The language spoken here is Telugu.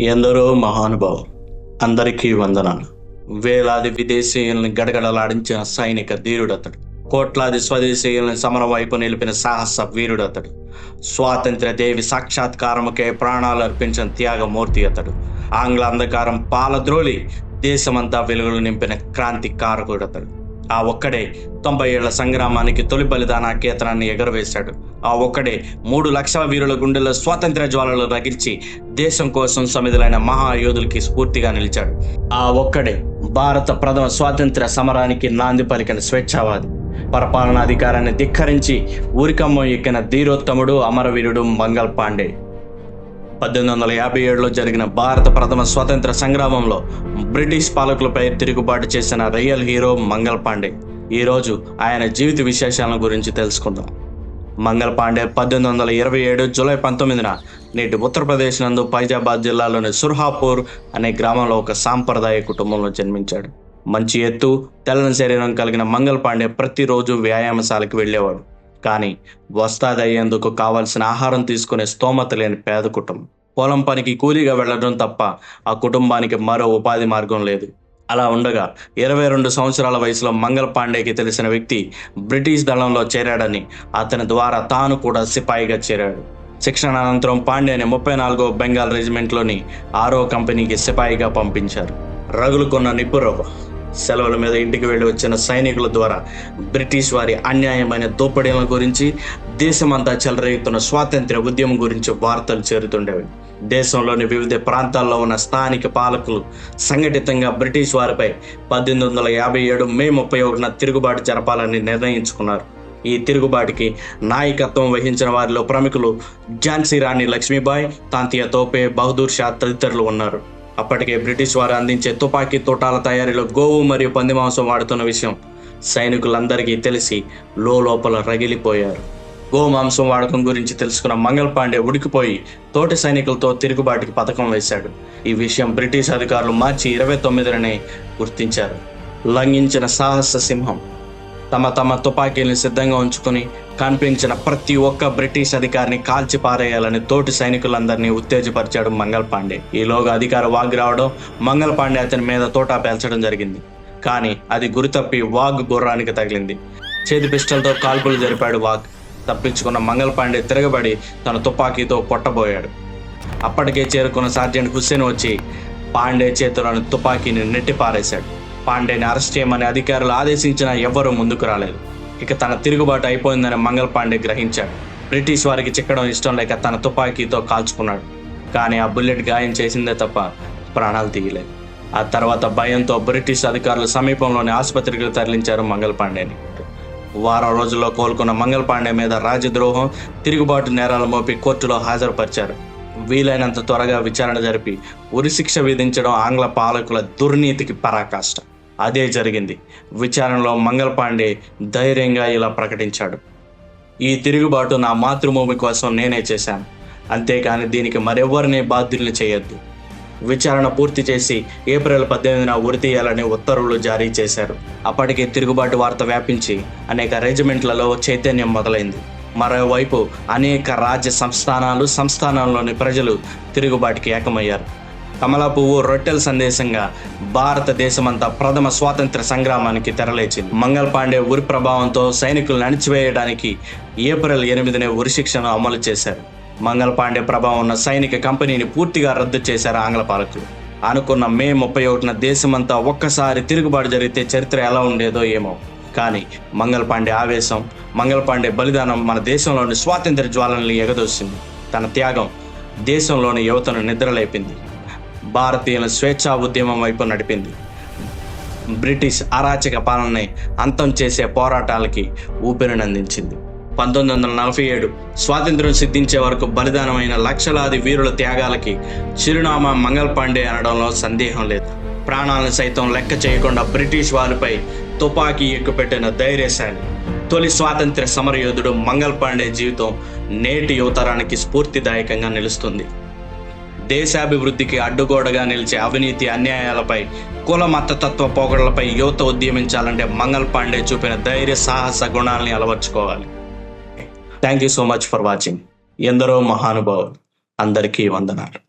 ఎందరో మహానుభావులు అందరికీ వందనాలు. వేలాది విదేశీయుల్ని గడగడలాడించిన సైనిక ధీరుడతడు. కోట్లాది స్వదేశీయుల్ని సమరం వైపు నిలిపిన సాహస వీరుడతడు. స్వాతంత్ర్య దేవి సాక్షాత్కారముకే ప్రాణాలు అర్పించిన త్యాగమూర్తి అతడు ఆంగ్ల అంధకారం పాలద్రోలి దేశమంతా వెలుగులు నింపిన క్రాంతికారకుడతడు. ఆ ఒక్కడే తొంభై ఏళ్ళ సంగ్రామానికి తొలి బలిదాన కేతనాన్ని ఎగరవేశాడు. ఆ ఒక్కడే మూడు లక్షల వీరుల గుండెల్లో స్వాతంత్ర జ్వాలలు రగిల్చి దేశం కోసం సమిధులైన మహాయోధులకి స్ఫూర్తిగా నిలిచాడు. ఆ ఒక్కడే భారత ప్రథమ స్వాతంత్ర సమరానికి నాంది పలికిన స్వేచ్ఛావాది. పరిపాలనాధికారాన్ని ధిక్కరించి ఊరికమ్మ ఎక్కిన ధీరోత్తముడు అమరవీరుడు మంగల్ పాండే. పద్దెనిమిది వందల యాభై ఏడులో జరిగిన భారత ప్రథమ స్వతంత్ర సంగ్రామంలో బ్రిటిష్ పాలకులపై తిరుగుబాటు చేసిన రియల్ హీరో మంగల్ పాండే. ఈరోజు ఆయన జీవిత విశేషాల గురించి తెలుసుకుందాం. మంగల్ పాండే పద్దెనిమిది వందల ఇరవై ఏడు జూలై పంతొమ్మిదిన నేటి ఉత్తరప్రదేశ్ నందు ఫైజాబాద్ జిల్లాలోని సుర్హాపూర్ అనే గ్రామంలో ఒక సాంప్రదాయ కుటుంబంలో జన్మించాడు. మంచి ఎత్తు తెల్లని శరీరం కలిగిన మంగల్ పాండే ప్రతిరోజు వ్యాయామశాలకు వెళ్ళేవాడు. కానీ వస్తాదయ్యేందుకు కావాల్సిన కావలసిన ఆహారం తీసుకునే స్తోమత లేని పేద కుటుంబం. పొలం పనికి కూలీగా వెళ్ళడం తప్ప ఆ కుటుంబానికి మరో ఉపాధి మార్గం లేదు. అలా ఉండగా ఇరవై రెండు సంవత్సరాల వయసులో మంగళ పాండేకి తెలిసిన వ్యక్తి బ్రిటిష్ దళంలో చేరాడని అతని ద్వారా తాను కూడా సిపాయిగా చేరాడు. శిక్షణ అనంతరం పాండేని ముప్పై నాలుగో బెంగాల్ రెజిమెంట్లోని ఆరో కంపెనీకి సిపాయిగా పంపించారు. రగులు కొన్న సెలవుల మీద ఇంటికి వెళ్ళి వచ్చిన సైనికుల ద్వారా బ్రిటిష్ వారి అన్యాయమైన దోపిడీల గురించి దేశమంతా చెలరేగుతున్న స్వాతంత్ర్య ఉద్యమం గురించి వార్తలు చేరుతుండేవి. దేశంలోని వివిధ ప్రాంతాల్లో ఉన్న స్థానిక పాలకులు సంఘటితంగా బ్రిటిష్ వారిపై పద్దెనిమిది వందల యాభై ఏడు మే ముప్పై ఒకటిన తిరుగుబాటు జరపాలని నిర్ణయించుకున్నారు. ఈ తిరుగుబాటుకి నాయకత్వం వహించిన వారిలో ప్రముఖులు ఝాన్సీ రాణి లక్ష్మీబాయి తాంతియా తోపే బహదూర్ షా తదితరులు ఉన్నారు. అప్పటికే బ్రిటిష్ వారు అందించే తుపాకీ తోటాల తయారీలో గోవు మరియు పంది మాంసం వాడుతున్న విషయం సైనికులందరికీ తెలిసి లోపల రగిలిపోయారు. గోమాంసం వాడకం గురించి తెలుసుకున్న మంగల్ పాండే ఉడికిపోయి తోటి సైనికులతో తిరుగుబాటుకి పథకం వేశాడు. ఈ విషయం బ్రిటిష్ అధికారులు మార్చి ఇరవై తొమ్మిదిననే గుర్తించారు. లంఘించిన సాహస సింహం తమ తమ తుపాకీల్ని సిద్ధంగా ఉంచుకుని కనిపించిన ప్రతి ఒక్క బ్రిటిష్ అధికారిని కాల్చి పారేయాలని తోటి సైనికులందరినీ ఉత్తేజపరిచాడు మంగల్ పాండే. ఈలోగా అధికార వాగ్ రావడం మంగల్ పాండే అతని మీద తోటా పేల్చడం జరిగింది. కానీ అది గురితప్పి వాగ్ గుర్రానికి తగిలింది. చేతి పిస్టల్తో కాల్పులు జరిపాడు వాగ్. తప్పించుకున్న మంగల్ పాండే తిరగబడి తన తుపాకీతో కొట్టబోయాడు. అప్పటికే చేరుకున్న సార్జెంట్ హుస్సేన్ వచ్చి పాండే చేతులను తుపాకీని నెట్టి పారేశాడు పాండేని అరెస్ట్ చేయమని అధికారులు ఆదేశించినా ఎవ్వరూ ముందుకు రాలేదు. ఇక తన తిరుగుబాటు అయిపోయిందని మంగల్ పాండే గ్రహించాడు. బ్రిటిష్ వారికి చిక్కడం ఇష్టం లేక తన తుపాకీతో కాల్చుకున్నాడు. కానీ ఆ బుల్లెట్ గాయం చేసిందే తప్ప ప్రాణాలు తీయలేదు. ఆ తర్వాత భయంతో బ్రిటిష్ అధికారులు సమీపంలోని ఆసుపత్రికి తరలించారు మంగల్ పాండేని. వారం రోజుల్లో కోలుకున్న మంగల్ పాండే మీద రాజద్రోహం తిరుగుబాటు నేరాలు మోపి కోర్టులో హాజరుపరిచారు. వీలైనంత త్వరగా విచారణ జరిపి ఉరిశిక్ష విధించడం ఆంగ్ల పాలకుల దుర్నీతికి పరాకాష్ట. అదే జరిగింది. విచారణలో మంగళపాండే ధైర్యంగా ఇలా ప్రకటించాడు. ఈ తిరుగుబాటు నా మాతృభూమి కోసం నేనే చేశాను. అంతేకాని దీనికి మరెవ్వరిని బాధ్యుల్ని చేయొద్దు. విచారణ పూర్తి చేసి ఏప్రిల్ పద్దెనిమిదిన ఉరి తీయాలని ఉత్తర్వులు జారీ చేశారు. అప్పటికే తిరుగుబాటు వార్త వ్యాపించి అనేక రెజిమెంట్లలో చైతన్యం మొదలైంది. మరోవైపు అనేక రాజ్య సంస్థానాలు సంస్థానాల్లోని ప్రజలు తిరుగుబాటుకి ఏకమయ్యారు. కమలా పువ్వు రొట్టెల సందేశంగా భారతదేశమంతా ప్రథమ స్వాతంత్ర సంగ్రామానికి తెరలేచింది. మంగల్ పాండే ఉరి ప్రభావంతో సైనికులను అణిచివేయడానికి ఏప్రిల్ ఎనిమిదినే ఉరి శిక్షను అమలు చేశారు. మంగల్ పాండే ప్రభావం ఉన్న సైనిక కంపెనీని పూర్తిగా రద్దు చేశారు ఆంగ్ల పాలకులు. అనుకున్న మే ముప్పై ఒకటిన దేశమంతా ఒక్కసారి తిరుగుబాటు జరిగితే చరిత్ర ఎలా ఉండేదో ఏమో. కానీ మంగల్ పాండే ఆవేశం మంగల్ పాండే బలిదానం మన దేశంలోని స్వాతంత్ర జ్వాలనని ఎగదోసింది. తన త్యాగం దేశంలోని యువతను నిద్రలేపింది. భారతీయుల స్వేచ్ఛా ఉద్యమం వైపు నడిపింది. బ్రిటిష్ అరాచక పాలనని అంతం చేసే పోరాటాలకి ఊపిరినందించింది పంతొమ్మిది వందల నలభై ఏడు స్వాతంత్ర్యం సిద్ధించే వరకు బలిదానమైన లక్షలాది వీరుల త్యాగాలకి చిరునామా మంగల్ పాండే అనడంలో సందేహం లేదు. ప్రాణాలను సైతం లెక్క చేయకుండా బ్రిటిష్ వారిపై తుపాకీ ఎక్కుపెట్టిన ధైర్యశాలి తొలి స్వాతంత్ర్య సమరయోధుడు మంగల్ పాండే జీవితం నేటి యువతరానికి స్ఫూర్తిదాయకంగా నిలుస్తుంది. దేశాభివృద్ధికి అడ్డుగోడగా నిలిచే అవినీతి అన్యాయాలపై కుల మతతత్వ పోకడలపై యువత ఉద్యమించాలంటే మంగల్ పాండే చూపిన ధైర్య సాహస గుణాలని అలవర్చుకోవాలి. Thank you so much for watching ఎందరో మహానుభావులు అందరికీ వందనాలు.